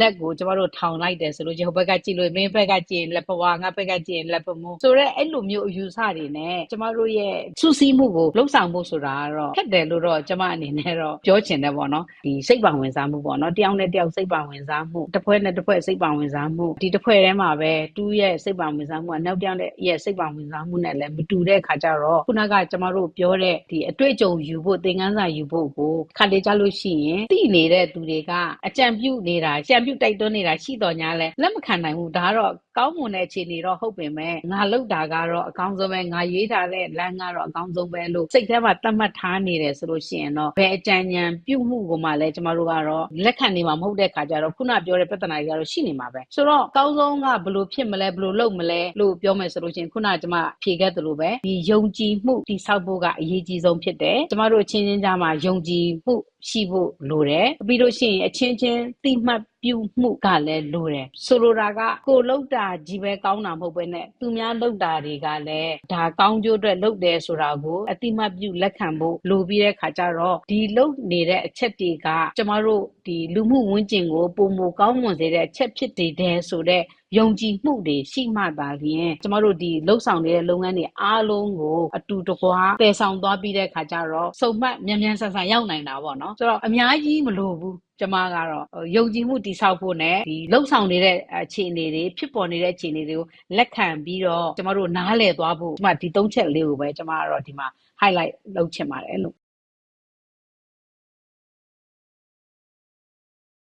လက်ကိုကျမတို့ထောင်လိုက်တယ်ဆိုလို့ချင်းဟိုဘက်ကကြည့်လို့မင်းဘက်ကကြည့်ရင်လက်ပဝါငါဘက်ကကြည့်ရင်လက်ပမိုးဆိုတော့အဲ့လိုမျိုးအယူဆတွေနဲ့ကျမတို့ရဲ့စူးစီးမှုကိုလှုပ်ဆောင်မှုဆိုတာကတော့ခက်တယ်လို့တော့ကျမအနေနဲ့တော့ပြောချင်တယ်ပေါ့နော်ဒီစိတ်ပါဝင်စားမှုပေါ့နော်တယောက်နဲ့တယောက်စိတ်ပါဝင်စားမှုတစ်ဖွဲ့နဲ့တစ်ဖွဲ့စိတ်ပါဝင်စားမှုဒီတစ်ဖွဲ့ထဲမှာပဲတူးရဲ့စိတ်ပါဝင်စားမှုကနောက်တစ်ယောက်နဲ့ရဲ့စိတ်ပါဝင်စားမှုနဲ့လည်းမတူတဲ့ခါကျတော့ခုနကကျမတို့ပြောတဲ့ဒီအတွေ့အကြုံယူဖို့သင်ခန်းစာယူဖို့ကိုခါလေးကြလို့ရှိရင်သိနေတဲ့သူတွေကအကြံပြုနေတာကြံပြုတိုက်တွန်းနေတာရှိတော်ညာလဲလက်မခံနိုင်ဘူးဒါကတော့ကောင်းမွန်တဲ့အခြေအနေတော့ဟုတ်ပင်မဲ့ငါလောက်တာကတော့အကောင်းဆုံးပဲငါရွေးထားတဲ့လမ်းကတော့အကောင်းဆုံးပဲလို့စိတ်ထဲမှာသတ်မှတ်ထားနေတယ်ဆိုလို့ရှိရင်တော့ဘယ်အကြံဉာဏ်ပြုမှုကိုမှလည်းကျမတို့ကတော့လက်ခံနေမှာမဟုတ်တဲ့ခါကျတော့ခုနပြောတဲ့ပြဿနာတွေကတော့ရှိနေမှာပဲဆိုတော့အကောင်းဆုံးကဘလို့ဖြစ်မလဲဘလို့လုပ်မလဲလို့ပြောမယ်ဆိုလို့ရှိရင်ခုနကကျမဖြေခဲ့သလိုပဲဒီယုံကြည်မှုတိဆောက်ဖို့ကအရေးကြီးဆုံးဖြစ်တယ်ကျမတို့အချင်းချင်းကြားမှာယုံကြည်မှုရှိဖို့လိုတယ်ပြီးလို့ရှိရင်အချင်းချင်းတိမှတ်ပြုမှုကလည်းလိုတယ်ဆိုလိုတာကကိုလောက်တာကြီးပဲကောင်းတာမဟုတ်ဘဲနဲ့သူများလောက်တာတွေကလည်းဒါကောင်းကျိုးအတွက်လုပ်တယ်ဆိုတာကိုအတိမတ်ပြုလက်ခံဖို့လိုပြီးတဲ့ခါကျတော့ဒီလုပ်နေတဲ့အချက်တွေကကျမတို့ဒီလူမှုဝန်းကျင်ကိုပုံမကောင်းမွန်စေတဲ့အချက်ဖြစ်တည်တယ်ဆိုတဲ့ယုံကြည်မှုတွေရှိမှသာလျှင်ကျမတို့ဒီလှုပ်ဆောင်နေတဲ့လုပ်ငန်းတွေအားလုံးကိုအတူတကွာတည်ဆောင်သွားပြီးတဲ့ခါကျတော့စုံမှတ်မြန်မြန်ဆန်ဆန်ရောက်နိုင်တာပေါ့နော်ဆိုတော့အများကြီးမလိုဘူးကျမကတော့ယုံကြည်မှုတိဆောက်ဖို့နဲ့ဒီလှုပ်ဆောင်နေတဲ့အခြေအနေတွေဖြစ်ပေါ်နေတဲ့အခြေအနေတွေကိုလက်ခံပြီးတော့ကျမတို့နားလည်သွားဖို့ဒီမှာဒီသုံးချက်လေးကိုပဲကျမကတော့ဒီမှာ highlight လုပ်ချင်ပါတယ်လို့